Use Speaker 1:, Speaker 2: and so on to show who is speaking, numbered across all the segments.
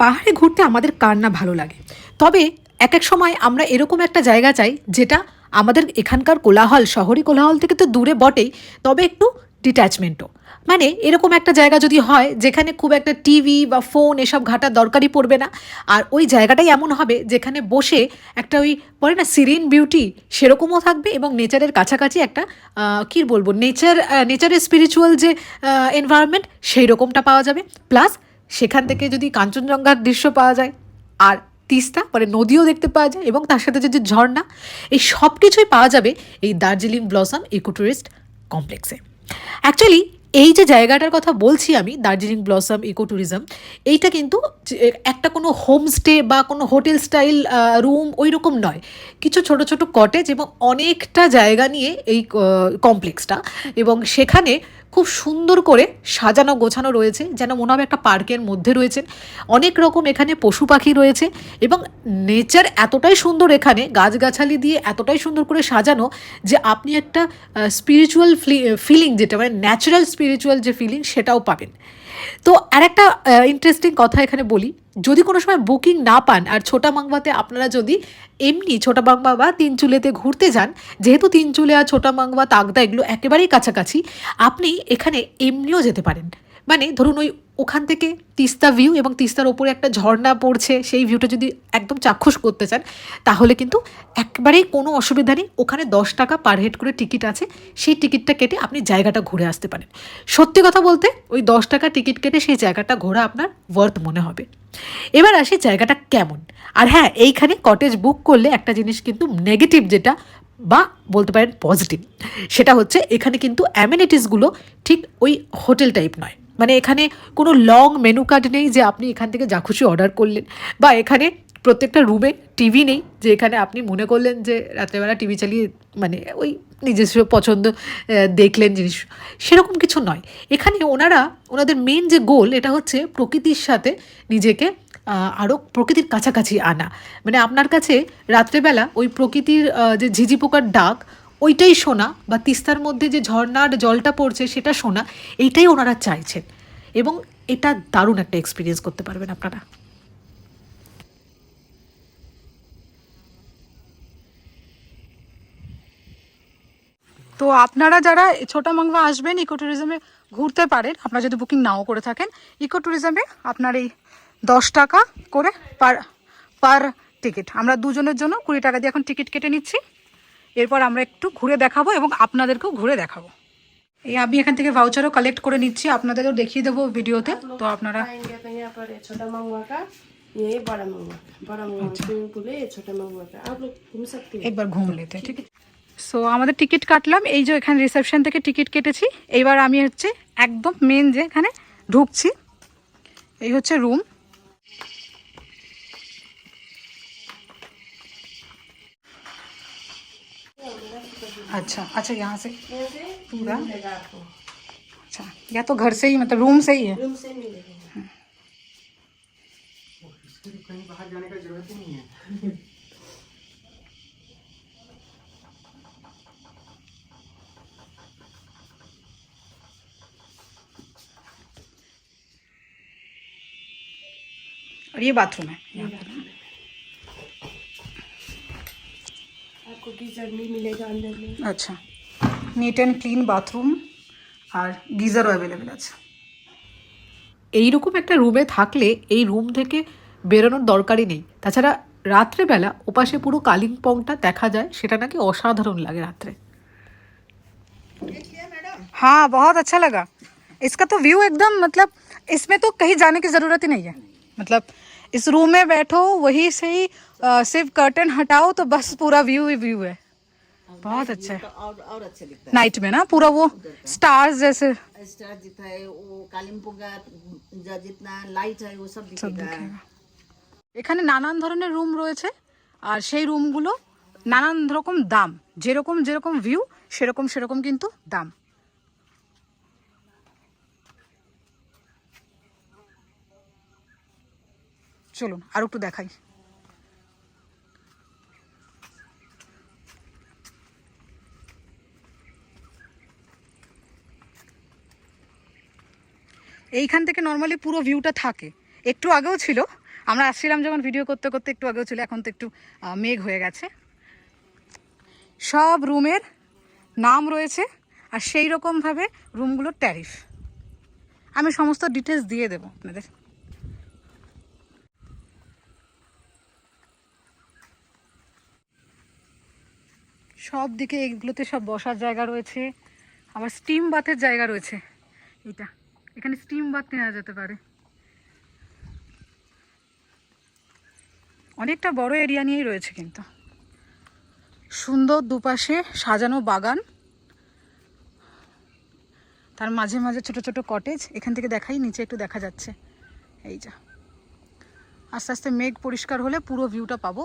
Speaker 1: পাহাড়ে ঘুরতে আমাদের কার না ভালো লাগে? তবে এক এক সময় আমরা এরকম একটা জায়গা চাই, যেটা আমাদের এখানকার কোলাহল, শহরি কোলাহল থেকে তো দূরে বটেই, তবে একটু ডিট্যাচমেন্টও মানে এরকম একটা জায়গা যদি হয়, যেখানে খুব একটা টিভি বা ফোন এসব ঘাটার দরকারই পড়বে না, আর ওই জায়গাটাই এমন হবে যেখানে বসে একটা ওই বলে না সিরিন বিউটি সেরকমও থাকবে এবং নেচারের কাছাকাছি একটা কী বলব নেচার নেচারের স্পিরিচুয়াল যে এনভায়রনমেন্ট সেই রকমটা পাওয়া যাবে। প্লাস সেখান থেকে যদি কাঞ্চনজঙ্ঘার দৃশ্য পাওয়া যায়, আর তিস্তা মানে নদীও দেখতে পাওয়া যায়, এবং তার সাথে যে যে ঝর্ণা, এই সব কিছুই পাওয়া যাবে এই দার্জিলিং ব্লসম ইকো ট্যুরিস্ট কমপ্লেক্সে। অ্যাকচুয়ালি এই যে জায়গাটার কথা বলছি আমি, দার্জিলিং ব্লসম ইকো ট্যুরিজম এইটা কিন্তু একটা কোনো হোমস্টে বা কোনো হোটেল স্টাইল রুম ওই রকম নয়। কিছু ছোট ছোট কটেজ এবং অনেকটা জায়গা নিয়ে এই কমপ্লেক্সটা, এবং সেখানে খুব সুন্দর করে সাজানো গোছানো রয়েছে, যেন মনে হবে একটা পার্কের মধ্যে রয়েছেন। অনেক রকম এখানে পশু পাখি রয়েছে এবং নেচার এতটাই সুন্দর এখানে, গাছগাছালি দিয়ে এতটাই সুন্দর করে সাজানো যে আপনি একটা স্পিরিচুয়াল ফিলিং যেটা মানে ন্যাচারাল স্পিরিচুয়াল যে ফিলিং সেটাও পাবেন। তো আর একটা ইন্টারেস্টিং কথা এখানে বলি যদি কোনো সময় বুকিং না পান, আর ছোটা মাংবাতে আপনারা যদি এমনি ছোটা মাংবা বা তিনচুলেতে ঘুরতে যান, যেহেতু তিনচুলে আর ছোটা মাংবা তাগদা এগুলো একেবারেই কাছাকাছি, আপনি এখানে এমনিও যেতে পারেন। মানে ধরুন ওই ওখান থেকে তিস্তা ভিউ এবং তিস্তার ওপরে একটা ঝর্ণা পড়ছে, সেই ভিউটা যদি একদম চাক্ষুষ করতে চান, তাহলে কিন্তু একবারেই কোনো অসুবিধা নেই। ওখানে দশ টাকা পার হেড করে টিকিট আছে, সেই টিকিটটা কেটে আপনি জায়গাটা ঘুরে আসতে পারেন। সত্যি কথা বলতে, ওই দশ টাকা টিকিট কেটে সেই জায়গাটা ঘোরা আপনার ওয়ার্থ মনে হবে। এবার আসি জায়গাটা কেমন। আর হ্যাঁ এইখানে কটেজ বুক করলে একটা জিনিস কিন্তু নেগেটিভ যেটা বা বলতে পারেন পজিটিভ সেটা হচ্ছে এখানে কিন্তু অ্যামিনিটিসগুলো ঠিক ওই হোটেল টাইপ নয়। মানে এখানে কোনো লং মেনু কার্ড নেই যে আপনি এখান থেকে যা খুশি অর্ডার করলেন। বা এখানে প্রত্যেকটা রুমে টিভি নেই যে এখানে আপনি মনে করলেন যে রাত্রেবেলা টিভি চালিয়ে মানে ওই নিজস্ব পছন্দ দেখলেন জিনিস। সেরকম কিছু নয়। এখানে ওনারা, ওনাদের মেন যে গোল এটা হচ্ছে প্রকৃতির সাথে নিজেকে আরও প্রকৃতির কাছাকাছি আনা। মানে আপনার কাছে রাত্রেবেলা ওই প্রকৃতির যে ঝিঝি পোকার ডাক ওইটাই শোনা বা তিস্তার মধ্যে যে ঝর্ণার জলটা পড়ছে সেটা শোনা এইটাই ওনারা চাইছেন। এবং এটা দারুণ একটা এক্সপিরিয়েন্স করতে পারবেন আপনারা।
Speaker 2: তো আপনারা যারা ছোটা মাংবা আসবেন ইকো ট্যুরিজমে ঘুরতে পারেন, আপনারা যদি বুকিং নাও করে থাকেন ইকো ট্যুরিজমে আপনার এই দশ টাকা করে পার পার টিকিট আমরা দুজনের জন্য কুড়ি টাকা দিয়ে এখন টিকিট কেটে নিচ্ছি। এরপর আমরা একটু ঘুরে দেখাবো এবং আপনাদেরকেও ঘুরে দেখাবো। এই আমি এখান থেকে ভাউচারও কালেক্ট করে নিচ্ছি আপনাদেরও দেখিয়ে দেবো ভিডিওতে তো আপনারা
Speaker 3: আচ্ছা।
Speaker 2: একবার ঘুম লেতে ঠিক আছে। সো আমাদের টিকিট কাটলাম এই যে এখানে রিসেপশন থেকে টিকিট কেটেছি। এইবার আমি হচ্ছে একদম মেন যে এখানে ঢুকছি এই হচ্ছে রুম अच्छा अच्छा यहाँ से। पूरा? अच्छा या तो घर से ही मतलब रूम से ही है?
Speaker 3: रूम से मिलेगा।
Speaker 2: और ये बाथरूम है। यहाँ पे।
Speaker 3: गीजर भी मिलेगा अंदर में
Speaker 2: আচ্ছা নিট অ্যান্ড ক্লিন বাথরুম আর গিজারও অ্যাভেলেবেল আছে
Speaker 1: এইরকম একটা রুমে থাকলে এই রুম থেকে বেরোনোর দরকারই নেই তাছাড়া রাত্রেবেলা ওপাশে পুরো কালিম্পংটা দেখা যায় সেটা নাকি অসাধারণ লাগে রাত্রে
Speaker 2: हाँ बहुत अच्छा लगा इसका तो व्यू एकदम मतलब इसमें तो कहीं जाने की ज़रूरत ही नहीं है मतलब इस रूम में बैठो वही से ही अ, सिर्फ कर्टन हटाओ तो बस पूरा व्यू ही व्यू है बहुत अच्छा है
Speaker 4: और और अच्छा दिखता
Speaker 2: नाइट में ना पूरा वो स्टार्स जैसे
Speaker 4: है स्टार दिखता है वो कालिम्पोंग का जो जितना लाइट है वो सब दिखेगा
Speaker 2: এখানে নানান ধরনের রুম রয়েছে আর সেই রুমগুলো নানান রকম দাম যেরকম যেরকম ভিউ সেরকম সেরকম কিন্তু দাম চলুন, আর একটু দেখাই। এইখান থেকে নর্মালি পুরো ভিউটা থাকে। একটু আগেও ছিল, আমরা আসছিলাম যখন ভিডিও করতে করতে, একটু আগেও ছিল, এখন তো একটু মেঘ হয়ে গেছে। সব রুমের নাম রয়েছে, আর সেই রকমভাবে রুমগুলোর ট্যারিফ আমি সমস্ত ডিটেলস দিয়ে দেবো আপনাদের। সব দিকে এগুলোতে সব বসার জায়গা রয়েছে। আবার স্টিম বাথের জায়গা রয়েছে। এটা এখানে স্টিম বাথ নেওয়া যেতে পারে। অনেকটা বড় এরিয়া নিয়েই রয়েছে কিন্তু। সুন্দর দুপাশে সাজানো বাগান। তার মাঝে মাঝে ছোট ছোট কটেজ এখান থেকে দেখাই, নিচে একটু দেখা যাচ্ছে। এই যা। আস্তে আস্তে মেঘ পরিষ্কার হলে পুরো ভিউটা পাবো।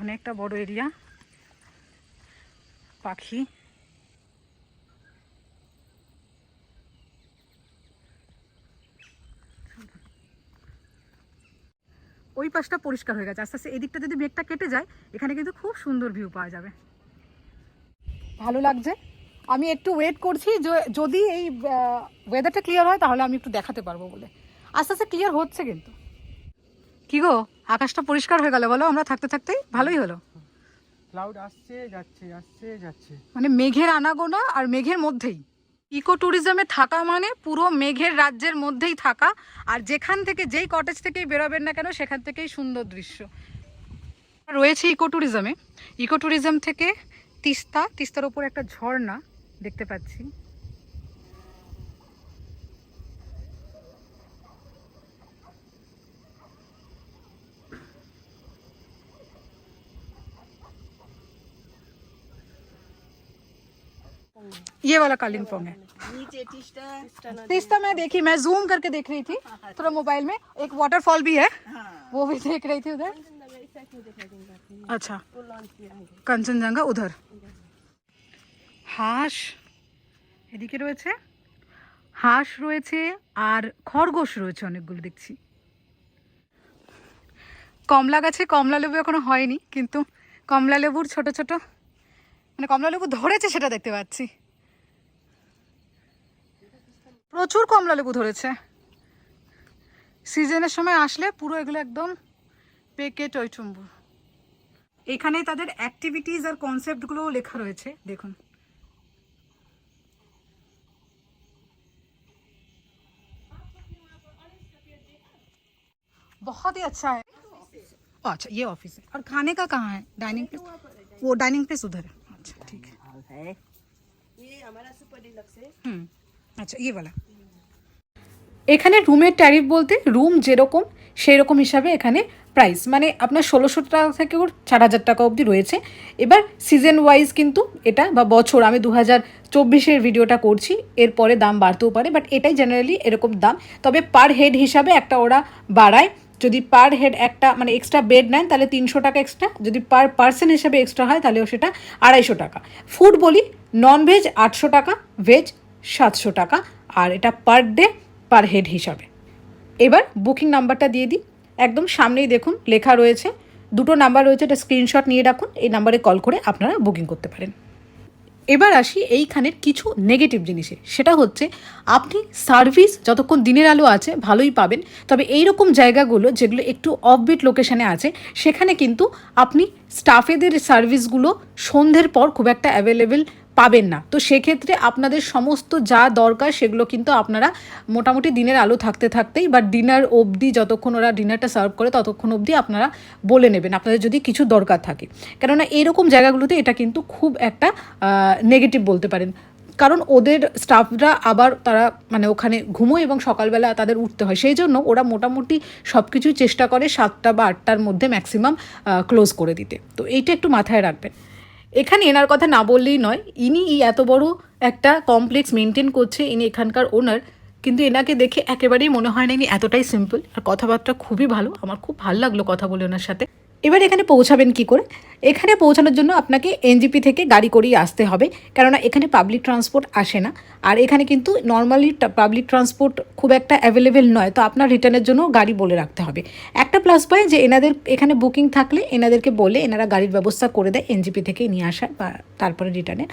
Speaker 2: অনেকটা বড় এরিয়া। পাখি। ওই পাশটা পরিষ্কার হয়ে গেছে। আস্তে আস্তে এদিকটা যদি মেঘটা কেটে যায়, এখানে কিন্তু খুব সুন্দর ভিউ পাওয়া যাবে। ভালো লাগছে। আমি একটু ওয়েট করছি যদি এই ওয়েদারটা ক্লিয়ার হয়, তাহলে আমি একটু দেখাতে পারব বলে। আস্তে আস্তে ক্লিয়ার হচ্ছে কিন্তু। কি গো? আকাশটা পরিষ্কার হয়ে গেল বলো আমরা থাকতে থাকতেই ভালোই হলো।
Speaker 5: ক্লাউড আসছে যাচ্ছে আসছে যাচ্ছে।
Speaker 2: মানে মেঘের আনাগোনা আর মেঘের মধ্যেই। ইকো ট্যুরিজমে থাকা মানে পুরো মেঘের রাজ্যের মধ্যেই থাকা আর যেখান থেকে যেই কটেজ থেকেই বেরোবেন না কেন সেখান থেকেই সুন্দর দৃশ্য। রয়েছে ইকো ট্যুরিজমে ইকো ট্যুরিজম থেকে তিস্তা তিস্তার ওপর একটা ঝর্ণা দেখতে পাচ্ছি। ये वाला कालिम्पोंग है
Speaker 4: नीचे टिस्टा
Speaker 2: तीस्ता मैं देखी मैं जूम करके देख रही थी थोड़ा मोबाइल में एक वाटरफॉल भी है वो भी देख रही थी उधर अच्छा
Speaker 3: वो लॉन्च किया है
Speaker 2: কাঞ্চনজঙ্ঘা উধার হাঁস এদিকে রয়েছে হাঁস রয়েছে আর খরগোশ রয়েছে অনেকগুলো দেখছি কমলা গাছে কমলা লেবু এখনো হয়নি কিন্তু কমলা লেবুর ছোট ছোট মানে কমলা লেবু ধরেছে সেটা দেখতে পাচ্ছি প্রচুর কমলা লেবু ধরেছে সিজনের সময় আসলে পুরো এগুলো একদম পেকে টইটুম্বুর এখানে তাদের অ্যাক্টিভিটিস আর কনসেপ্টগুলোও লেখা রয়েছে দেখুন बहुत ही अच्छा है ओ, अच्छा ये ऑफिस है और खाने का कहाँ है डाइनिंग प्लेस वो डाइनिंग प्लेस उधर है अच्छा ठीक है
Speaker 4: है
Speaker 3: ये हमारा सुपर डिलक्स है
Speaker 2: हम्म अच्छा ये वाला
Speaker 1: এখানে রুমের ট্যারিফ বলতে রুম যেরকম সেই রকম হিসাবে এখানে প্রাইস মানে আপনার ষোলোশো টাকা থেকেও চার হাজার টাকা অবধি রয়েছে এবার সিজন ওয়াইজ কিন্তু এটা বা বছর আমি দু হাজার চব্বিশের ভিডিওটা করছি এরপরে দাম বাড়তেও পারে বাট এটাই জেনারেলি এরকম দাম তবে পার হেড হিসাবে একটা ওরা বাড়ায় যদি পার হেড একটা মানে এক্সট্রা বেড নেন, তাহলে তিনশো টাকা এক্সট্রা যদি পার পার্সন হিসাবে এক্সট্রা হয়, তাহলেও সেটা আড়াইশো টাকা। ফুড বলি নন ভেজ আটশো টাকা ভেজ সাতশো টাকা, আর এটা পার ডে পার হেড হিসাবে। এবার বুকিং নাম্বারটা দিয়ে দিই। একদম সামনেই দেখুন, লেখা রয়েছে। দুটো নাম্বার রয়েছে, এটা স্ক্রিনশট নিয়ে রাখুন। এই নাম্বারে কল করে আপনারা বুকিং করতে পারেন। এবার আসি এইখানের কিছু নেগেটিভ জিনিসে। সেটা হচ্ছে, আপনি সার্ভিস যতক্ষণ দিনের আলো আছে, ভালোই পাবেন। তবে এই রকম জায়গাগুলো যেগুলো একটু অফবিট লোকেশানে আছে, সেখানে কিন্তু আপনি স্টাফেদের সার্ভিসগুলো সন্ধ্যের পর খুব একটা অ্যাভেলেবেল পাবেন না। তো সেক্ষেত্রে আপনাদের সমস্ত যা দরকার সেগুলো কিন্তু আপনারা মোটামুটি দিনের আলো থাকতে থাকতেই বা ডিনার অবধি যতক্ষণ ওরা ডিনারটা সার্ভ করে ততক্ষণ অবধি আপনারা বলে নেবেন, আপনাদের যদি কিছু দরকার থাকে। কেননা এরকম জায়গাগুলোতে এটা কিন্তু খুব একটা নেগেটিভ বলতে পারেন। কারণ ওদের স্টাফরা আবার তারা মানে ওখানে ঘুমোয় এবং সকালবেলা তাদের উঠতে হয়। সেই জন্য ওরা মোটামুটি সব কিছুই চেষ্টা করে সাতটা বা আটটার মধ্যে ম্যাক্সিমাম ক্লোজ করে দিতে। তো এইটা একটু মাথায় রাখবেন। এখানে এনার কথা না বললেই নয়, ইনি এত বড় একটা কমপ্লেক্স মেনটেন করছে, ইনি এখানকার ওনার কিন্তু এনাকে দেখে একেবারেই মনে হয় না ইনি এতটাই সিম্পল আর কথাবার্তা খুবই ভালো, আমার খুব ভালো লাগল কথা বলে ওনার সাথে। এবার এখানে পৌঁছাবেন কি করে? এখানে পৌঁছানোর জন্য আপনাকে এনজিপি থেকে গাড়ি করেই আসতে হবে। কেননা এখানে পাবলিক ট্রান্সপোর্ট আসে না। আর এখানে কিন্তু নর্মালি পাবলিক ট্রান্সপোর্ট খুব একটা অ্যাভেলেবেল নয়। তো আপনার রিটার্নের জন্য গাড়ি বলে রাখতে হবে। একটা প্লাস পয়েন্ট যে এনাদের এখানে বুকিং থাকলে এনাদেরকে বলে এনারা গাড়ির ব্যবস্থা করে দেয় এনজিপি থেকে নিয়ে আসার বা তারপরে রিটার্নে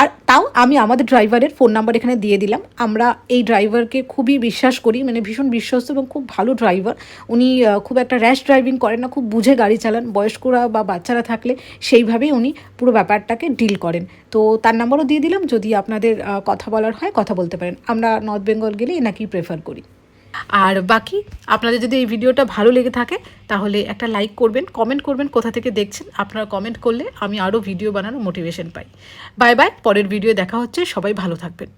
Speaker 1: আর তাও আমি আমাদের ড্রাইভারের ফোন নাম্বার এখানে দিয়ে দিলাম। আমরা এই ড্রাইভারকে খুবই বিশ্বাস করি। মানে ভীষণ বিশ্বস্ত এবং খুব ভালো ড্রাইভার উনি খুব একটা র্যাশ ড্রাইভিং করেন না। খুব বুঝে গাড়ি চালান, বয়স্করা বা বাচ্চারা থাকলে সেইভাবেই উনি পুরো ব্যাপারটাকে ডিল করেন। তো তার নাম্বারও দিয়ে দিলাম, যদি আপনাদের কথা বলার হয় কথা বলতে পারেন। আমরা নর্থ বেঙ্গল গেলে এনাকেই প্রেফার করি। আর বাকি, আপনাদের যদি এই ভিডিওটা ভালো লেগে থাকে, তাহলে একটা লাইক করবেন কমেন্ট করবেন, কোথা থেকে দেখছেন, আপনারা কমেন্ট করলে আমি আরও ভিডিও বানানোর মোটিভেশন পাই। বাই বাই পরের ভিডিও দেখা হচ্ছে, সবাই ভালো থাকবেন।